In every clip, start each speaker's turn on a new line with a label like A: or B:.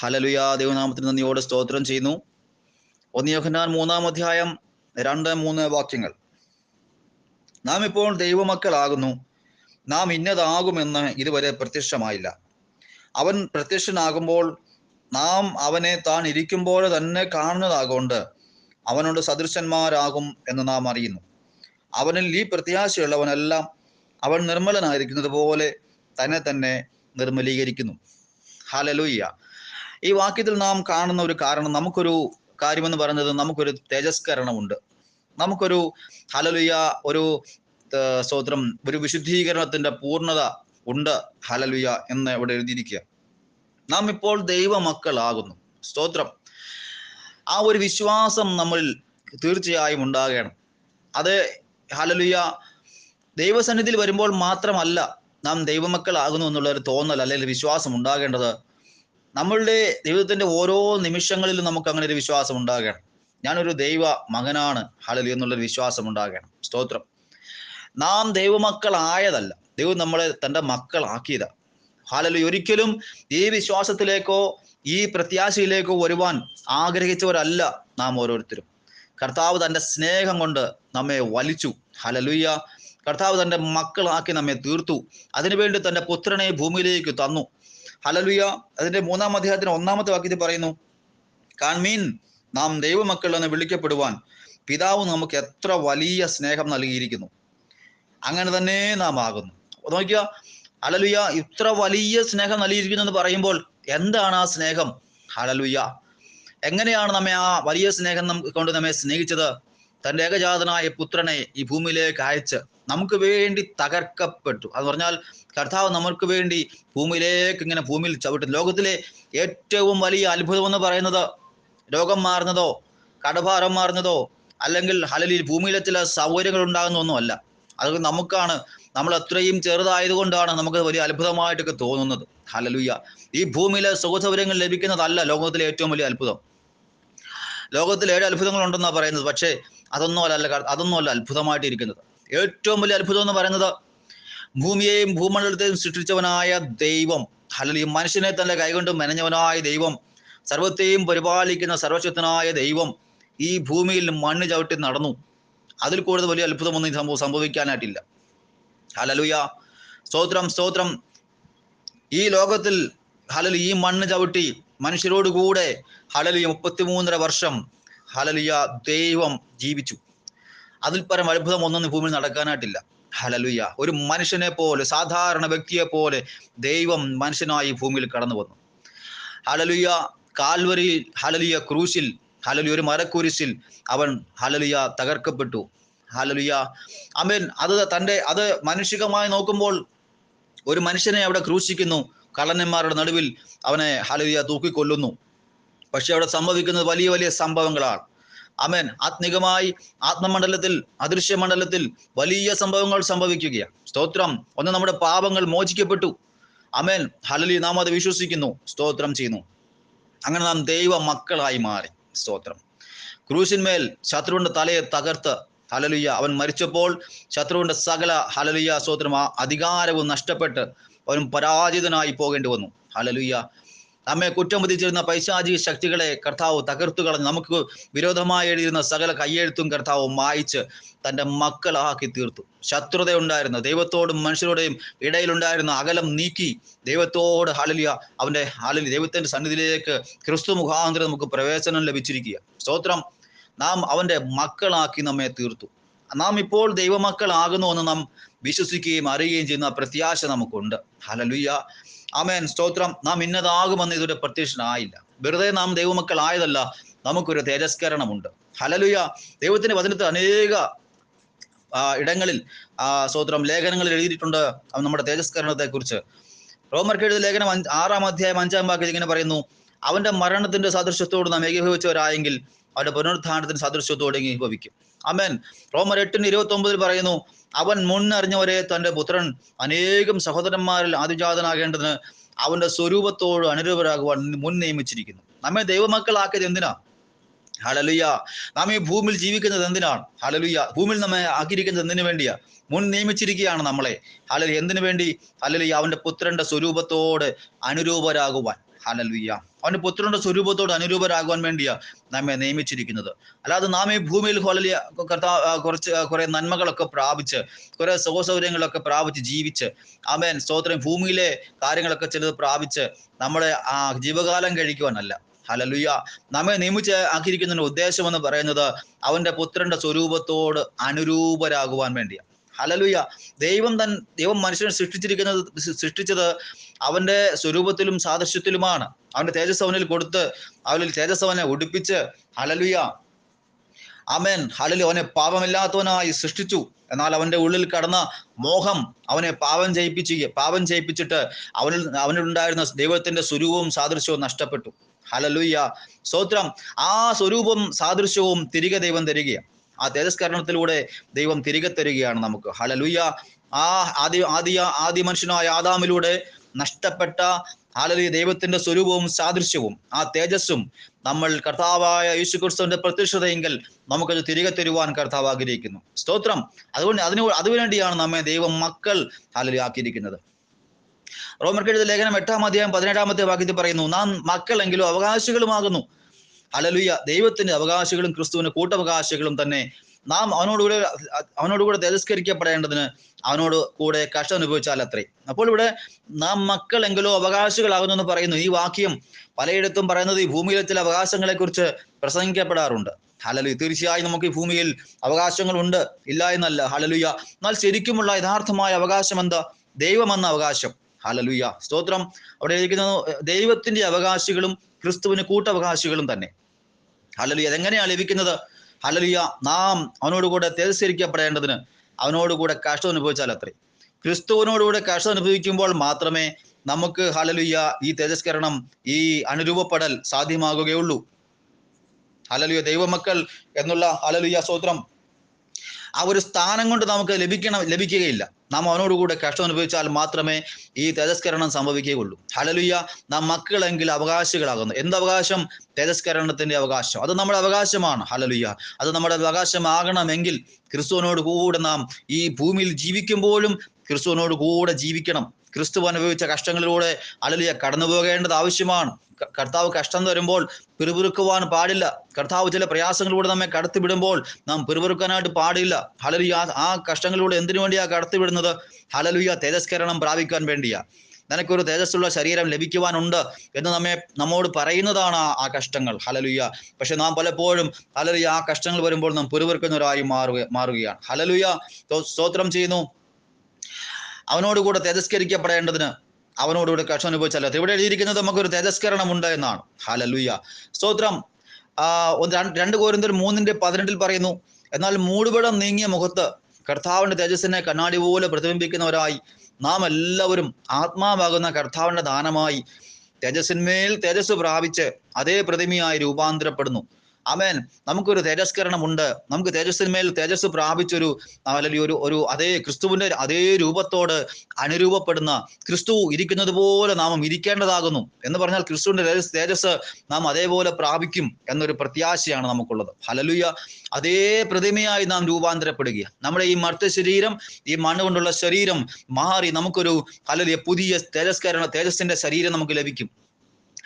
A: ഹലലുയ ദൈവനാമത്തിന് നന്ദിയോട് സ്തോത്രം ചെയ്യുന്നു. ഒന്ന് യോഹന്നാൻ മൂന്നാം അധ്യായം രണ്ട് മൂന്ന് വാക്യങ്ങൾ. നാം ഇപ്പോൾ ദൈവമക്കളാകുന്നു. നാം ഇന്നതാകുമെന്ന് ഇതുവരെ പ്രത്യക്ഷമായില്ല. അവൻ പ്രത്യക്ഷനാകുമ്പോൾ നാം അവനെ താൻ ഇരിക്കുമ്പോൾ തന്നെ കാണുന്നതാകൊണ്ട് അവനോട് സദൃശന്മാരാകും എന്ന് നാം അറിയുന്നു. അവനിൽ ഈ പ്രത്യാശയുള്ളവനെല്ലാം അവൻ നിർമ്മലനായിരിക്കുന്നത് പോലെ തന്നെ തന്നെ നിർമ്മലീകരിക്കുന്നു. ഹലലുയ്യ ഈ വാക്യത്തിൽ നാം കാണുന്ന ഒരു കാരണം നമുക്കൊരു കാര്യമെന്ന് പറയുന്നത് നമുക്കൊരു തേജസ്കരണമുണ്ട്. നമുക്കൊരു ഹലലുയ ഒരു സ്തോത്രം ഒരു വിശുദ്ധീകരണത്തിന്റെ പൂർണത ഉണ്ട് ഹലലുയ എന്ന് ഇവിടെ എഴുതിയിരിക്കുക. നാം ഇപ്പോൾ ദൈവമക്കളാകുന്നു. സ്തോത്രം. ആ ഒരു വിശ്വാസം നമ്മളിൽ തീർച്ചയായും ഉണ്ടാകണം. അത് ഹലലുയ ദൈവസന്നിധിയിൽ വരുമ്പോൾ മാത്രമല്ല നാം ദൈവമക്കളാകുന്നു എന്നുള്ള ഒരു തോന്നൽ അല്ലെങ്കിൽ വിശ്വാസം ഉണ്ടാകേണ്ടത് നമ്മളുടെ ദൈവത്തിന്റെ ഓരോ നിമിഷങ്ങളിലും നമുക്ക് അങ്ങനെ ഒരു വിശ്വാസം ഉണ്ടാകണം. ഞാനൊരു ദൈവ മകനാണ്. ഹലലു എന്നുള്ളൊരു വിശ്വാസം ഉണ്ടാകണം. സ്തോത്രം. നാം ദൈവമക്കളായതല്ല. ദൈവം നമ്മളെ തന്റെ മക്കളാക്കിയതാ. ഹാലലി ഒരിക്കലും ഈ വിശ്വാസത്തിലേക്കോ ഈ പ്രത്യാശയിലേക്കോ വരുവാൻ ആഗ്രഹിച്ചവരല്ല നാം ഓരോരുത്തരും. കർത്താവ് തന്റെ സ്നേഹം കൊണ്ട് നമ്മെ വലിച്ചു. ഹലലുയ്യ കർത്താവ് തന്റെ മക്കളാക്കി നമ്മെ തീർത്തു. അതിനുവേണ്ടി തന്റെ പുത്രനെ ഭൂമിയിലേക്ക് തന്നു. ഹലലുയ അതിന്റെ മൂന്നാം അധ്യായത്തിന് ഒന്നാമത്തെ വാക്യത്തിൽ പറയുന്നു. കാൺമീൻ നാം ദൈവമക്കൾ എന്ന് വിളിക്കപ്പെടുവാൻ പിതാവ് നമുക്ക് എത്ര വലിയ സ്നേഹം നൽകിയിരിക്കുന്നു. അങ്ങനെ തന്നെ നാം ആകുന്നു. നോക്കിയ ഹലലുയ ഇത്ര വലിയ സ്നേഹം നൽകിയിരിക്കുന്നു എന്ന് പറയുമ്പോൾ എന്താണ് ആ സ്നേഹം? ഹലലുയ എങ്ങനെയാണ് നമ്മെ ആ വലിയ സ്നേഹം കൊണ്ട് നമ്മെ സ്നേഹിച്ചത്? തന്റെ ഏകജാതനായ പുത്രനെ ഈ ഭൂമിയിലേക്ക് അയച്ച് നമുക്ക് വേണ്ടി തകർക്കപ്പെട്ടു. അത് പറഞ്ഞാൽ കർത്താവ് നമുക്ക് വേണ്ടി ഭൂമിയിലേക്ക് ഇങ്ങനെ ഭൂമിയിൽ ചവിട്ടും. ലോകത്തിലെ ഏറ്റവും വലിയ അത്ഭുതം എന്ന് പറയുന്നത് രോഗം മാറുന്നതോ കടഭാരം മാറുന്നതോ അല്ലെങ്കിൽ ഹലലിൽ ഭൂമിയിലെ ചില സൗകര്യങ്ങൾ ഉണ്ടാകുന്നൊന്നുമല്ല അത് നമുക്കാണ് നമ്മൾ അത്രയും ചെറുതായതുകൊണ്ടാണ് നമുക്ക് വലിയ അത്ഭുതമായിട്ടൊക്കെ തോന്നുന്നത്. ഹലലുയ്യ ഈ ഭൂമിയിലെ സുഖസൗകര്യങ്ങൾ ലഭിക്കുന്നതല്ല ലോകത്തിലെ ഏറ്റവും വലിയ അത്ഭുതം. ലോകത്തിൽ ഏഴ് അത്ഭുതങ്ങൾ ഉണ്ടെന്നാണ് പറയുന്നത്. പക്ഷേ അതൊന്നും അല്ല അതൊന്നും അല്ല അത്ഭുതമായിട്ട് ഇരിക്കുന്നത്. ഏറ്റവും വലിയ അത്ഭുതം എന്ന് പറയുന്നത് ഭൂമിയെയും ഭൂമണ്ഡലത്തെയും സൃഷ്ടിച്ചവനായ ദൈവം അല്ലെങ്കിൽ മനുഷ്യനെ തന്നെ കൈകൊണ്ട് മെനഞ്ഞവനായ ദൈവം സർവത്തെയും പരിപാലിക്കുന്ന സർവശക്തനായ ദൈവം ഈ ഭൂമിയിൽ മണ്ണ് ചവിട്ടി നടന്നു. അതിൽ കൂടുതൽ വലിയ അത്ഭുതമൊന്നും സംഭവം സംഭവിക്കാനായിട്ടില്ല. ഹലലുയ സ്തോത്രം സ്തോത്രം. ഈ ലോകത്തിൽ ഹലലു ഈ മണ്ണ് ചവിട്ടി മനുഷ്യരോടുകൂടെ കൂടെ ഹലലിയ മുപ്പത്തിമൂന്നര വർഷം ഹലലിയ ദൈവം ജീവിച്ചു. അതിൽ പരം അത്ഭുതം ഒന്നും ഭൂമിയിൽ നടക്കാനായിട്ടില്ല. ഹലലുയ ഒരു മനുഷ്യനെ പോലെ സാധാരണ വ്യക്തിയെ പോലെ ദൈവം മനുഷ്യനായി ഭൂമിയിൽ കടന്നു വന്നു. ഹലലുയ കാൽവരി ഹലലിയ ക്രൂശിൽ ഹലലിയ ഒരു മരക്കുരിശിൽ അവൻ ഹലലിയ തകർക്കപ്പെട്ടു. ഹലലിയ അമേൻ അത് തന്റെ അത് മാനുഷികമായി നോക്കുമ്പോൾ ഒരു മനുഷ്യനെ അവിടെ ക്രൂശിക്കുന്നു. കള്ളന്മാരുടെ നടുവിൽ അവനെ ഹലലിയ തൂക്കിക്കൊല്ലുന്നു. പക്ഷെ അവിടെ സംഭവിക്കുന്നത് വലിയ വലിയ സംഭവങ്ങളാണ്. അമേൻ. ആത്മികമായി ആത്മമണ്ഡലത്തിൽ അദൃശ്യ മണ്ഡലത്തിൽ വലിയ സംഭവങ്ങൾ സംഭവിക്കുകയാണ്. സ്തോത്രം. ഒന്ന് നമ്മുടെ പാപങ്ങൾ മോചിക്കപ്പെട്ടു. അമേൻ. ഹലലി നാം അത് വിശ്വസിക്കുന്നു. സ്തോത്രം ചെയ്യുന്നു. അങ്ങനെ നാം ദൈവ മക്കളായി മാറി. സ്തോത്രം. ക്രൂശിന്മേൽ ശത്രുവിന്റെ തലയെ തകർത്ത് ഹലലുയ്യ അവൻ മരിച്ചപ്പോൾ ശത്രുവിന്റെ സകല ഹലലുയ്യ സ്തോത്രം ആ അധികാരവും നഷ്ടപ്പെട്ട് അവൻ പരാജിതനായി പോകേണ്ടി വന്നു. ഹലലുയ്യ നമ്മെ കുറ്റം വിധിച്ചിരുന്ന പൈശാചിക ശക്തികളെ കർത്താവ് തകർത്തു കളഞ്ഞ്. നമുക്ക് വിരോധമായി എഴുതിയിരുന്ന സകല കയ്യെഴുത്തും കർത്താവ് മായിച്ച് തന്റെ മക്കളാക്കി തീർത്തു. ശത്രുത ഉണ്ടായിരുന്ന ദൈവത്തോടും മനുഷ്യരോടെയും ഇടയിലുണ്ടായിരുന്ന അകലം നീക്കി ദൈവത്തോട് ഹലലിയ അവന്റെ ഹലലി ദൈവത്തിന്റെ സന്നിധിയിലേക്ക് ക്രിസ്തു മുഖാന്തരം നമുക്ക് പ്രവേശനം ലഭിച്ചിരിക്കുക സ്തോത്രം. നാം അവന്റെ മക്കളാക്കി നമ്മെ തീർത്തു. നാം ഇപ്പോൾ ദൈവമക്കളാകുന്നു എന്ന് നാം വിശ്വസിക്കുകയും അറിയുകയും ചെയ്യുന്ന പ്രത്യാശ നമുക്കുണ്ട്. ഹലലുയ്യ ആമേൻ. സ്തോത്രം. നാം ഇന്നതാകുമെന്ന് ഇതുവരെ പ്രത്യക്ഷനായില്ല. വെറുതെ നാം ദൈവമക്കൾ ആയതല്ല നമുക്കൊരു തേജസ്കരണമുണ്ട്. ഹലലുയ ദൈവത്തിന്റെ വചനത്തിൽ അനേക ഇടങ്ങളിൽ സ്തോത്രം ലേഖനങ്ങളിൽ എഴുതിയിട്ടുണ്ട്. നമ്മുടെ തേജസ്കരണത്തെക്കുറിച്ച്. കുറിച്ച് റോമർക്ക് ലേഖനം ആറാം അധ്യായം അഞ്ചാം വാക്യത്തിൽ ഇങ്ങനെ പറയുന്നു. അവന്റെ മരണത്തിന്റെ സദൃശ്യത്തോട് നാം ഏകീഭവിച്ചവരായെങ്കിൽ അവന്റെ പുനരുത്ഥാനത്തിന് സാദൃശ്യത്തോട് ഏകീഭവിക്കും. അമേൻ റോമർ എട്ടിന് ഇരുപത്തി ഒമ്പതിൽ പറയുന്നു അവൻ മുന്നറിഞ്ഞവരെ തന്റെ പുത്രൻ അനേകം സഹോദരന്മാരിൽ ആദിജാതനാകേണ്ടതിന് അവന്റെ സ്വരൂപത്തോട് അനുരൂപരാകുവാൻ മുൻ നിയമിച്ചിരിക്കുന്നു. നമ്മെ ദൈവമക്കളാക്കിയത് എന്തിനാ? ഹലലുയ നാം ഈ ഭൂമിയിൽ ജീവിക്കുന്നത് എന്തിനാണ്? ഹലലുയ ഭൂമിയിൽ നമ്മെ ആക്കിയിരിക്കുന്നത് എന്തിനു വേണ്ടിയാ? മുൻ നിയമിച്ചിരിക്കുകയാണ് നമ്മളെ. ഹലലു എന്തിനു വേണ്ടി? ഹലലുയ അവന്റെ പുത്രന്റെ സ്വരൂപത്തോട് അനുരൂപരാകുവാൻ. ഹലലുയ അവന്റെ പുത്രന്റെ സ്വരൂപത്തോട് അനുരൂപരാകുവാൻ വേണ്ടിയാ നമ്മെ നിയമിച്ചിരിക്കുന്നത്. അല്ലാതെ നാം ഈ ഭൂമിയിൽ ഹോലലിയ കർത്താ കുറച്ച് കുറേ നന്മകളൊക്കെ പ്രാപിച്ച് കുറെ സുഖസൗകര്യങ്ങളൊക്കെ പ്രാപിച്ച് ജീവിച്ച് ആമേൻ സ്തോത്രം ഭൂമിയിലെ കാര്യങ്ങളൊക്കെ ചിലത് പ്രാപിച്ച് നമ്മുടെ ആ ജീവകാലം കഴിക്കുവാനല്ല. ഹലലുയ നമ്മെ നിയമിച്ച് ആക്കിയിരിക്കുന്നതിന്റെ ഉദ്ദേശം എന്ന് പറയുന്നത് അവന്റെ പുത്രന്റെ സ്വരൂപത്തോട് അനുരൂപരാകുവാൻ വേണ്ടിയാണ് ഹലലുയ ദൈവം തൻ ദൈവം മനുഷ്യനെ സൃഷ്ടിച്ചിരിക്കുന്നത് സൃഷ്ടിച്ചത് അവന്റെ സ്വരൂപത്തിലും സാദൃശ്യത്തിലുമാണ്. അവന്റെ തേജസ് അവനിൽ കൊടുത്ത് അവനിൽ തേജസ് അവനെ ഉടുപ്പിച്ച് ഹലലുയ അമേൻ ഹലലു അവനെ പാപമില്ലാത്തവനായി സൃഷ്ടിച്ചു. എന്നാൽ അവന്റെ ഉള്ളിൽ കടന്ന മോഹം അവനെ പാപം ചെയ്യിപ്പിച്ച് പാപം ചെയ്യിപ്പിച്ചിട്ട് അവനിൽ അവനിലുണ്ടായിരുന്ന ദൈവത്തിന്റെ സ്വരൂപവും സാദൃശ്യവും നഷ്ടപ്പെട്ടു. ഹലലുയ്യ സ്തോത്രം. ആ സ്വരൂപം സാദൃശ്യവും തിരികെ ദൈവം തരികയാണ്. ആ തേജസ്കരണത്തിലൂടെ ദൈവം തിരികെ തരികയാണ് നമുക്ക്. ഹലലുയ്യ ആ ആദ്യ ആദ്യ ആദ്യ മനുഷ്യനായ ആദാമിലൂടെ നഷ്ടപ്പെട്ട ഹാലലി ദൈവത്തിന്റെ സ്വരൂപവും സാദൃശ്യവും ആ തേജസ്സും നമ്മൾ കർത്താവായ യേശു ക്രിസ്തുവിന്റെ പ്രത്യക്ഷതയെങ്കിൽ നമുക്കത് തിരികെ തരുവാൻ കർത്താവ് ആഗ്രഹിക്കുന്നു. സ്തോത്രം. അതുകൊണ്ട് അതിന് അതുവേണ്ടിയാണ് നമ്മെ ദൈവം മക്കൾ ഹാലലി ആക്കിയിരിക്കുന്നത്. റോമർക്കെഴുത ലേഖനം എട്ടാം അധ്യായം പതിനേഴാമത്തെ വാക്യത്തിൽ പറയുന്നു നാം മക്കളെങ്കിലും അവകാശികളുമാകുന്നു. ഹലലുയ ദൈവത്തിന്റെ അവകാശികളും ക്രിസ്തുവിന്റെ കൂട്ടവകാശികളും തന്നെ നാം അവനോടുകൂടെ അവനോടുകൂടെ തിരസ്കരിക്കപ്പെടേണ്ടതിന് അവനോട് കൂടെ കഷ്ടം അനുഭവിച്ചാൽ അത്രേ. അപ്പോൾ ഇവിടെ നാം മക്കളെങ്കിലോ അവകാശികളാകുന്നു എന്ന് പറയുന്നു. ഈ വാക്യം പലയിടത്തും പറയുന്നത് ഈ ഭൂമിയിലെ ചില അവകാശങ്ങളെ കുറിച്ച് പ്രസംഗിക്കപ്പെടാറുണ്ട്. ഹലലു തീർച്ചയായും നമുക്ക് ഈ ഭൂമിയിൽ അവകാശങ്ങളുണ്ട് ഇല്ല എന്നല്ല. ഹലലുയ എന്നാൽ ശരിക്കുമുള്ള യഥാർത്ഥമായ അവകാശം എന്താ? ദൈവമെന്ന അവകാശം. ഹലലുയ സ്തോത്രം. അവിടെ ഇരിക്കുന്നത് ദൈവത്തിന്റെ അവകാശികളും ക്രിസ്തുവിന് കൂട്ടവകാശികളും തന്നെ. ഹലലുയ അതെങ്ങനെയാണ് ലഭിക്കുന്നത്? ഹലലുയ നാം അവനോടുകൂടെ തിരസ്കരിക്കപ്പെടേണ്ടതിന് അവനോടുകൂടെ കഷ്ടം അനുഭവിച്ചാൽ അത്രേ. ക്രിസ്തുവിനോടുകൂടെ കഷ്ടം അനുഭവിക്കുമ്പോൾ മാത്രമേ നമുക്ക് ഹലലുയ ഈ തേജസ്കരണം ഈ അനുരൂപപ്പെടൽ സാധ്യമാകുകയുള്ളൂ. ഹലലുയ ദൈവമക്കൾ എന്നുള്ള ഹലലുയ സ്തോത്രം ആ ഒരു സ്ഥാനം കൊണ്ട് നമുക്ക് ലഭിക്കണം ലഭിക്കുകയില്ല. നാം അവനോടുകൂടെ കഷ്ടം അനുഭവിച്ചാൽ മാത്രമേ ഈ തേജസ്കരണം സംഭവിക്കുകയുള്ളൂ. ഹലലുയ്യ നാം മക്കളെങ്കിൽ അവകാശികളാകുന്നു. എന്ത് അവകാശം തേജസ്കരണത്തിന്റെ അവകാശം. അത് നമ്മുടെ അവകാശമാണ്. ഹലലുയ്യ അത് നമ്മുടെ അവകാശമാകണമെങ്കിൽ ക്രിസ്തുവിനോട് കൂടെ നാം ഈ ഭൂമിയിൽ ജീവിക്കുമ്പോഴും ക്രിസ്തുവിനോട് കൂടെ ജീവിക്കണം. ക്രിസ്തു അനുഭവിച്ച കഷ്ടങ്ങളിലൂടെ അലലിയ കടന്നു പോകേണ്ടത് ആവശ്യമാണ്. കർത്താവ് കഷ്ടം വരുമ്പോൾ പിറുപിറുക്കുവാൻ പാടില്ല. കർത്താവ് ചില പ്രയാസങ്ങളിലൂടെ നമ്മെ കടത്തിവിടുമ്പോൾ നാം പിറുപിറുക്കാനായിട്ട് പാടില്ല. ഹലലുയ ആ- കഷ്ടങ്ങളിലൂടെ എന്തിനു വേണ്ടിയാ കടത്തിവിടുന്നത്? ഹലലുയ തേജസ്കരണം പ്രാപിക്കാൻ വേണ്ടിയാ. നിനക്കൊരു തേജസ്സുള്ള ശരീരം ലഭിക്കുവാനുണ്ട് എന്ന് നമ്മെ നമ്മോട് പറയുന്നതാണ് ആ- കഷ്ടങ്ങൾ. ഹലലുയ പക്ഷെ നാം പലപ്പോഴും ഹലലുയ ആ കഷ്ടങ്ങൾ വരുമ്പോൾ നാം പുരുവർക്കുന്നവരായി മാറുക മാറുകയാണ്. ഹലലുയ സ്തോ- സ്തോത്രം ചെയ്യുന്നു. അവനോടുകൂടെ തേജസ്കരിക്കപ്പെടേണ്ടതിന് അവനോടുകൂടെ കഷ്ടം അനുഭവിച്ചല്ല ഇവിടെ എഴുതിയിരിക്കുന്നത് നമുക്കൊരു തേജസ്കരണം ഉണ്ട് എന്നാണ്. ഹാലലുയ്യ സ്തോത്രം. രണ്ട് കോരിന്തർ മൂന്നിന്റെ പതിനെട്ടിൽ പറയുന്നു എന്നാൽ മൂടുപടം നീങ്ങിയ മുഖത്ത് കർത്താവിന്റെ തേജസ്സിനെ കണ്ണാടി പോലെ പ്രതിബിംബിക്കുന്നവരായി നാം എല്ലാവരും ആത്മാവാകുന്ന കർത്താവിന്റെ ദാനമായി തേജസ്സിന്മേൽ തേജസ് പ്രാപിച്ച് അതേ പ്രതിമയായി രൂപാന്തരപ്പെടുന്നു. അമേൻ നമുക്കൊരു തേജസ്കരണം ഉണ്ട് നമുക്ക് തേജസ്സിന്മേൽ തേജസ് പ്രാപിച്ചൊരു അല്ലെങ്കിൽ ഒരു ഒരു അതേ ക്രിസ്തുവിന്റെ അതേ രൂപത്തോട് അനുരൂപപ്പെടുന്ന ക്രിസ്തു ഇരിക്കുന്നത് പോലെ നാം ഇരിക്കേണ്ടതാകുന്നു. എന്ന് പറഞ്ഞാൽ ക്രിസ്തുവിന്റെ തേജസ് തേജസ് നാം അതേപോലെ പ്രാപിക്കും എന്നൊരു പ്രത്യാശയാണ് നമുക്കുള്ളത്. ഹലലുയ അതേ പ്രതിമയായി നാം രൂപാന്തരപ്പെടുക നമ്മുടെ ഈ മർത്ത ശരീരം ഈ മണ്ണുകൊണ്ടുള്ള ശരീരം മാറി നമുക്കൊരു ഹലലിയ പുതിയ തേജസ്കരണ തേജസ്സിന്റെ ശരീരം നമുക്ക് ലഭിക്കും.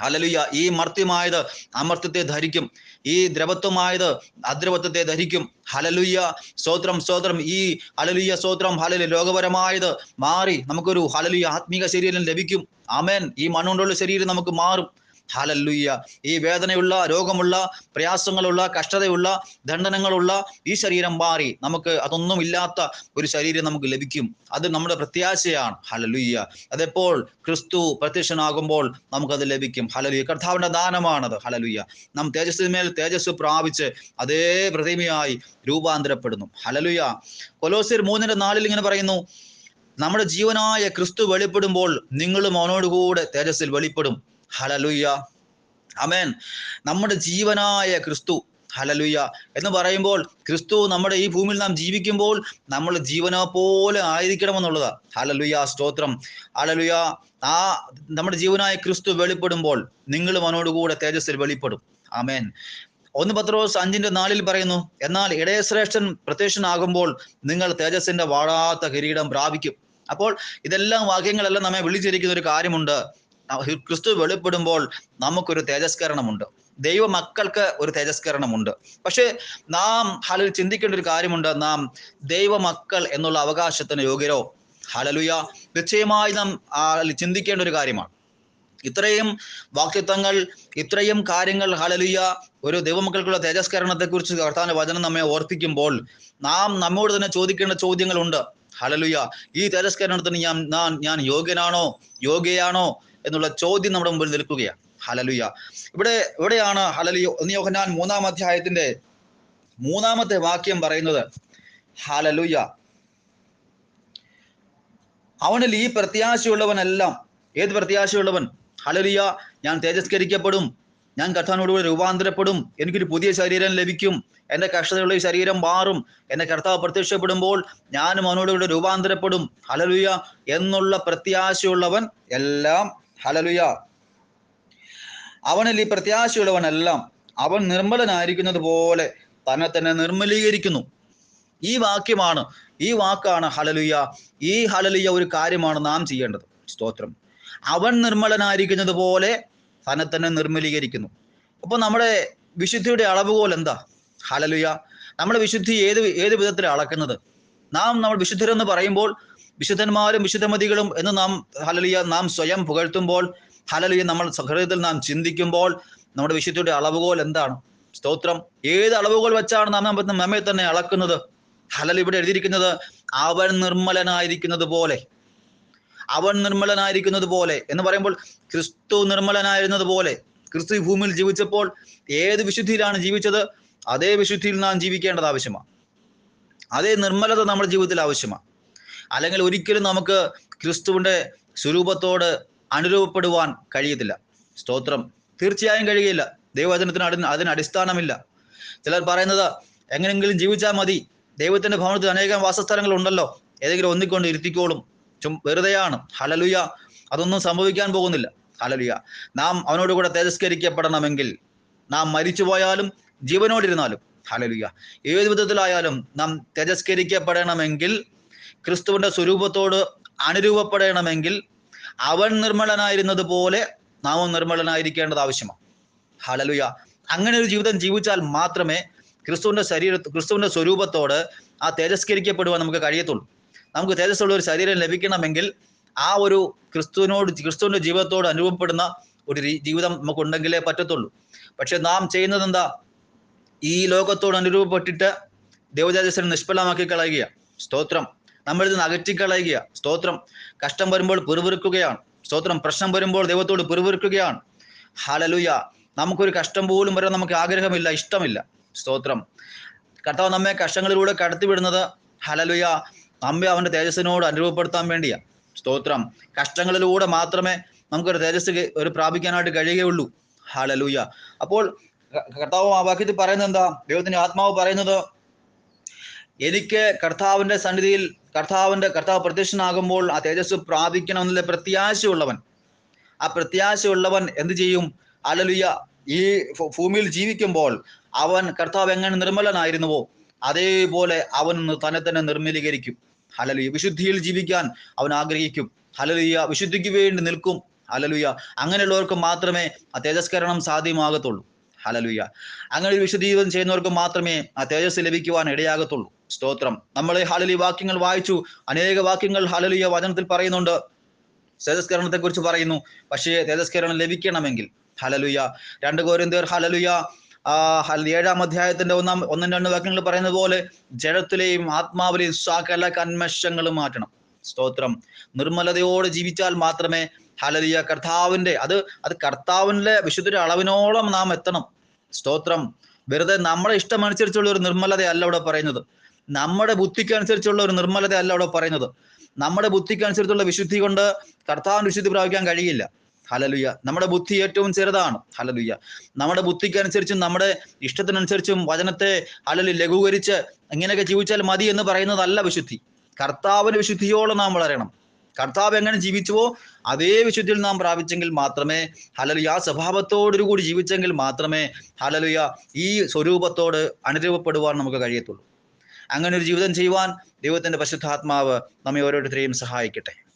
A: ഹലലുയ ഈ മർത്യമായത് അമർത്യത്തെ ധരിക്കും. ഈ ദ്രവത്വമായത് അദ്രവത്വത്തെ ധരിക്കും. ഹലലുയ്യ സ്തോത്രം സ്തോത്രം. ഈ ഹലലുയ്യ സ്തോത്രം. ഹലലു ലോകപരമായത് മാറി നമുക്കൊരു ഹലലുയ്യ ആത്മീക ശരീരം ലഭിക്കും. ആമേൻ. ഈ മണ്ണുകൊണ്ടുള്ള ശരീരം നമുക്ക് മാറും. ഹലല്ലുയ്യ ഈ വേദനയുള്ള രോഗമുള്ള പ്രയാസങ്ങളുള്ള കഷ്ടതയുള്ള ദണ്ഡനങ്ങളുള്ള ഈ ശരീരം മാറി നമുക്ക് അതൊന്നും ഇല്ലാത്ത ഒരു ശരീരം നമുക്ക് ലഭിക്കും. അത് നമ്മുടെ പ്രത്യാശയാണ്. ഹലലുയ്യ. അതെപ്പോൾ ക്രിസ്തു പ്രത്യക്ഷനാകുമ്പോൾ നമുക്കത് ലഭിക്കും. ഹലലുയ്യ. കർത്താവിന്റെ ദാനമാണത്. ഹലലുയ്യ. നാം തേജസ്സിന്മേൽ തേജസ് പ്രാപിച്ച് അതേ പ്രതിമയായി രൂപാന്തരപ്പെടുന്നു. ഹലലുയ്യ. കൊലോസിയർ മൂന്നിന്റെ നാലിൽ ഇങ്ങനെ പറയുന്നു നമ്മുടെ ജീവനായ ക്രിസ്തു വെളിപ്പെടുമ്പോൾ നിങ്ങളും അവനോടുകൂടെ തേജസ്സിൽ വെളിപ്പെടും. ഹലലുയ്യ അമേൻ നമ്മുടെ ജീവനായ ക്രിസ്തു ഹലലുയ്യ എന്ന് പറയുമ്പോൾ ക്രിസ്തു നമ്മുടെ ഈ ഭൂമിയിൽ നാം ജീവിക്കുമ്പോൾ നമ്മൾ ജീവനോ പോലെ ആയിരിക്കണമെന്നുള്ളതാ. ഹലലുയ്യ സ്തോത്രം. ഹലലുയ ആ നമ്മുടെ ജീവനായ ക്രിസ്തു വെളിപ്പെടുമ്പോൾ നിങ്ങളും അവനോടുകൂടെ തേജസ്സിൽ വെളിപ്പെടും. ആമേൻ ഒന്ന് പത്രോസ് അഞ്ചിന്റെ നാലിൽ പറയുന്നു എന്നാൽ ഇടയശ്രേഷ്ഠൻ പ്രത്യക്ഷനാകുമ്പോൾ നിങ്ങൾ തേജസ്സിന്റെ വാഴാത്ത കിരീടം പ്രാപിക്കും. അപ്പോൾ ഇതെല്ലാം വാക്യങ്ങളെല്ലാം നമ്മെ വിളിച്ചിരിക്കുന്ന ഒരു കാര്യമുണ്ട്. ക്രിസ്തു വെളിപ്പെടുമ്പോൾ നമുക്കൊരു തേജസ്കരണമുണ്ട്. ദൈവ മക്കൾക്ക് ഒരു തേജസ്കരണമുണ്ട്. പക്ഷേ നാം ഹലൽ ചിന്തിക്കേണ്ട ഒരു കാര്യമുണ്ട്. നാം ദൈവ മക്കൾ എന്നുള്ള അവകാശത്തിന് യോഗ്യരോ? ഹലലുയ. നിശ്ചയമായി നാം ചിന്തിക്കേണ്ട ഒരു കാര്യമാണ്. ഇത്രയും വാക്തിത്വങ്ങൾ ഇത്രയും കാര്യങ്ങൾ ഹലലുയ ഒരു ദൈവമക്കൾക്കുള്ള തേജസ്കരണത്തെക്കുറിച്ച് കർത്താവിന്റെ വചനം നമ്മെ ഓർപ്പിക്കുമ്പോൾ നാം നമ്മോട് തന്നെ ചോദിക്കേണ്ട ചോദ്യങ്ങളുണ്ട്. ഹലലുയ. ഈ തേജസ്കരണത്തിന് ഞാൻ ഞാൻ ഞാൻ യോഗ്യനാണോ? യോഗ്യയാണോ? എന്നുള്ള ചോദ്യം നമ്മുടെ മുമ്പിൽ നിൽക്കുകയാണ്. ഹലലുയ ഇവിടെ ഇവിടെയാണ് ഹലലുയ ഒന്ന് യോഹന്നാൻ മൂന്നാം അധ്യായത്തിന്റെ മൂന്നാമത്തെ വാക്യം പറയുന്നത് ഹലലുയ അവനിൽ ഈ പ്രത്യാശയുള്ളവനെല്ലാം ഏത് പ്രത്യാശയുള്ളവൻ? ഹലലിയ ഞാൻ തേജസ്കരിക്കപ്പെടും ഞാൻ കർത്താവിനോടുകൂടി രൂപാന്തരപ്പെടും എനിക്കൊരു പുതിയ ശരീരം ലഭിക്കും എന്റെ കഷ്ടതയുള്ള ഈ ശരീരം മാറും എന്റെ കർത്താവ് പ്രത്യക്ഷപ്പെടുമ്പോൾ ഞാനും അവനോടുകൂടി രൂപാന്തരപ്പെടും. ഹലലുയ എന്നുള്ള പ്രത്യാശയുള്ളവൻ എല്ലാം ഹലലുയ അവനിൽ ഈ പ്രത്യാശയുള്ളവനെല്ലാം അവൻ നിർമ്മലനായിരിക്കുന്നത് പോലെ തന്നെ തന്നെ നിർമ്മലീകരിക്കുന്നു. ഈ വാക്യമാണ് ഈ വാക്കാണ് ഹലലുയ ഈ ഹലലുയ ഒരു കാര്യമാണ് നാം ചെയ്യേണ്ടത്. സ്തോത്രം. അവൻ നിർമ്മലനായിരിക്കുന്നത് പോലെ തന്നെ തന്നെ നിർമ്മലീകരിക്കുന്നു. അപ്പൊ നമ്മുടെ വിശുദ്ധിയുടെ അളവുകോൽ എന്താ? ഹലലുയ നമ്മുടെ വിശുദ്ധി ഏത് ഏത് വിധത്തിലാണ് അളക്കുന്നത്? നാം നമ്മൾ വിശുദ്ധരെന്ന് പറയുമ്പോൾ വിശുദ്ധന്മാരും വിശുദ്ധമതികളും എന്ന് നാം ഹലലിയ നാം സ്വയം പുകഴ്ത്തുമ്പോൾ ഹലലിയ നമ്മൾ ഹൃദയത്തിൽ നാം ചിന്തിക്കുമ്പോൾ നമ്മുടെ വിശുദ്ധിയുടെ അളവുകോൽ എന്താണ്? സ്തോത്രം. ഏത് അളവുകോൽ വെച്ചാണ് നാം നമ്മെ തന്നെ അളക്കുന്നത്? ഹലൽ ഇവിടെ എഴുതിയിരിക്കുന്നത് അവൻ നിർമ്മലനായിരിക്കുന്നത് പോലെ. അവൻ നിർമ്മലനായിരിക്കുന്നത് പോലെ. എന്ന് പറയുമ്പോൾ ക്രിസ്തു നിർമ്മലനായിരുന്നത് പോലെ. ക്രിസ്തു ഭൂമിയിൽ ജീവിച്ചപ്പോൾ ഏത് വിശുദ്ധിയിലാണ് ജീവിച്ചത്? അതേ വിശുദ്ധിയിൽ നാം ജീവിക്കേണ്ടത് ആവശ്യമാണ്. അതേ നിർമ്മലത നമ്മുടെ ജീവിതത്തിൽ ആവശ്യമാണ്. അല്ലെങ്കിൽ ഒരിക്കലും നമുക്ക് ക്രിസ്തുവിന്റെ സ്വരൂപത്തോട് അനുരൂപപ്പെടുവാൻ കഴിയത്തില്ല. സ്തോത്രം. തീർച്ചയായും കഴിയില്ല. ദൈവവചനത്തിന് അടി അതിന് അടിസ്ഥാനമില്ല. ചിലർ പറയുന്നത് എങ്ങനെയെങ്കിലും ജീവിച്ചാൽ മതി. ദൈവത്തിന്റെ ഭവനത്തിൽ അനേകം വാസസ്ഥലങ്ങൾ ഉണ്ടല്ലോ. ഏതെങ്കിലും ഒന്നിക്കൊണ്ട് ഇരുത്തിക്കോളും. ചും വെറുതെയാണ്. ഹലലുയ അതൊന്നും സംഭവിക്കാൻ പോകുന്നില്ല. ഹലലുയ നാം അവനോട് കൂടെ തേജസ്കരിക്കപ്പെടണമെങ്കിൽ നാം മരിച്ചു പോയാലും ജീവനോടിരുന്നാലും. ഹലലുയ ഏത് വിധത്തിലായാലും നാം തേജസ്കരിക്കപ്പെടണമെങ്കിൽ ക്രിസ്തുവിന്റെ സ്വരൂപത്തോട് അനുരൂപപ്പെടണമെങ്കിൽ അവൻ നിർമ്മലനായിരുന്നത് പോലെ നാമം നിർമ്മലനായിരിക്കേണ്ടത് ആവശ്യമാണ്. ഹലലുയ. അങ്ങനെ ഒരു ജീവിതം ജീവിച്ചാൽ മാത്രമേ ക്രിസ്തുവിന്റെ ശരീര ക്രിസ്തുവിന്റെ സ്വരൂപത്തോട് ആ തേജസ്കരിക്കപ്പെടുവാൻ നമുക്ക് കഴിയത്തുള്ളൂ. നമുക്ക് തേജസ്സുള്ള ഒരു ശരീരം ലഭിക്കണമെങ്കിൽ ആ ഒരു ക്രിസ്തുവിനോട് ക്രിസ്തുവിന്റെ ജീവിതത്തോട് അനുഭവപ്പെടുന്ന ഒരു ജീവിതം നമുക്ക് ഉണ്ടെങ്കിലേ പറ്റത്തുള്ളൂ. പക്ഷെ നാം ചെയ്യുന്നത് എന്താ ഈ ലോകത്തോട് അനുരൂപപ്പെട്ടിട്ട് ദൈവതേജസ്സിനെ നിഷ്ഫലമാക്കി കളയുക സ്തോത്രം. നമ്മളിൽ നിന്ന് അകറ്റിക്കളയുക സ്തോത്രം. കഷ്ടം വരുമ്പോൾ പിറുപിറുക്കുകയാണ്. സ്തോത്രം. പ്രശ്നം വരുമ്പോൾ ദൈവത്തോട് പിറുപിറുക്കുകയാണ്. ഹലലുയ നമുക്കൊരു കഷ്ടം പോലും വരാൻ നമുക്ക് ആഗ്രഹമില്ല ഇഷ്ടമില്ല. സ്തോത്രം. കർത്താവ് നമ്മെ കഷ്ടങ്ങളിലൂടെ കടത്തിവിടുന്നത് ഹലലുയ നമ്മെ അവന്റെ തേജസ്സിനോട് അനുഭവപ്പെടുത്താൻ വേണ്ടിയാ. സ്തോത്രം. കഷ്ടങ്ങളിലൂടെ മാത്രമേ നമുക്കൊരു തേജസ് ഒരു പ്രാപിക്കാനായിട്ട് കഴിയുകയുള്ളൂ. ഹലലുയ അപ്പോൾ കർത്താവ് ആ വാക്യത്തിൽ പറയുന്നത് എന്താ? ദൈവത്തിന്റെ ആത്മാവ് പറയുന്നത് എനിക്ക് കർത്താവിന്റെ സന്നിധിയിൽ കർത്താവിന്റെ കർത്താവ് പ്രത്യക്ഷനാകുമ്പോൾ ആ തേജസ് പ്രാപിക്കണമെന്നുള്ള പ്രത്യാശയുള്ളവൻ. ആ പ്രത്യാശയുള്ളവൻ എന്ത് ചെയ്യും? അലലുയ ഈ ഭൂമിയിൽ ജീവിക്കുമ്പോൾ അവൻ കർത്താവ് എങ്ങനെ നിർമ്മലനായിരുന്നുവോ അതേപോലെ അവൻ തന്നെ തന്നെ നിർമ്മലീകരിക്കും. ഹലലുയ വിശുദ്ധിയിൽ ജീവിക്കാൻ അവൻ ആഗ്രഹിക്കും. ഹലലുയ വിശുദ്ധിക്ക് വേണ്ടി നിൽക്കും. ഹലലുയ അങ്ങനെയുള്ളവർക്ക് മാത്രമേ ആ തേജസ്കരണം സാധ്യമാകത്തുള്ളൂ. ഹലലുയ അങ്ങനെ ഒരു വിശുദ്ധ ചെയ്യുന്നവർക്ക് മാത്രമേ ആ തേജസ് ലഭിക്കുവാൻ ഇടയാകത്തുള്ളൂ. സ്തോത്രം. നമ്മൾ ഹലലി വാക്യങ്ങൾ വായിച്ചു. അനേക വാക്യങ്ങൾ ഹലലിയ വചനത്തിൽ പറയുന്നുണ്ട്. തേജസ്കരണത്തെ കുറിച്ച് പറയുന്നു. പക്ഷേ തേജസ്കരണം ലഭിക്കണമെങ്കിൽ ഹലലുയ രണ്ട് കോരിന്തേർ ഹലലുയ ഏഴാം അധ്യായത്തിന്റെ ഒന്നാം ഒന്നും രണ്ട് വാക്യങ്ങൾ പറയുന്നത് പോലെ ജഡത്തിലെയും ആത്മാവിലെയും സകല കന്മഷങ്ങളും മാറ്റണം. സ്തോത്രം. നിർമ്മലതയോടെ ജീവിച്ചാൽ മാത്രമേ ഹലലിയ കർത്താവിന്റെ അത് അത് കർത്താവിന്റെ വിശുദ്ധ അളവിനോളം നാം എത്തണം. സ്തോത്രം. വെറുതെ നമ്മുടെ ഇഷ്ടമനുസരിച്ചുള്ള ഒരു നിർമ്മലതയല്ല അവിടെ പറയുന്നത്. നമ്മുടെ ബുദ്ധിക്ക് അനുസരിച്ചുള്ള ഒരു നിർമ്മലതയല്ല അവിടെ പറയുന്നത്. നമ്മുടെ ബുദ്ധിക്ക് അനുസരിച്ചുള്ള വിശുദ്ധി കൊണ്ട് കർത്താവിന്റെ വിശുദ്ധി പ്രാപിക്കാൻ കഴിയില്ല. ഹലലുയ്യ നമ്മുടെ ബുദ്ധി ഏറ്റവും ചെറുതാണ്. ഹലലുയ്യ നമ്മുടെ ബുദ്ധിക്ക് അനുസരിച്ചും നമ്മുടെ ഇഷ്ടത്തിനനുസരിച്ചും വചനത്തെ ഹലലി ലഘൂകരിച്ച് ഇങ്ങനെയൊക്കെ ജീവിച്ചാൽ മതി എന്ന് പറയുന്നതല്ല വിശുദ്ധി. കർത്താവിന്റെ വിശുദ്ധിയോളം നാം വളരണം. കർത്താവ് എങ്ങനെ ജീവിച്ചുവോ അതേ വിശുദ്ധിയിൽ നാം പ്രാപിച്ചെങ്കിൽ മാത്രമേ ഹലലുയ ആ സ്വഭാവത്തോടു കൂടി ജീവിച്ചെങ്കിൽ മാത്രമേ ഹലലുയ ഈ സ്വരൂപത്തോട് അനുരൂപപ്പെടുവാൻ നമുക്ക് കഴിയത്തുള്ളൂ. അങ്ങനെ ഒരു ജീവിതം ചെയ്യുവാൻ ദൈവത്തിന്റെ പരിശുദ്ധാത്മാവ് നമ്മെ ഓരോരുത്തരെയും സഹായിക്കട്ടെ.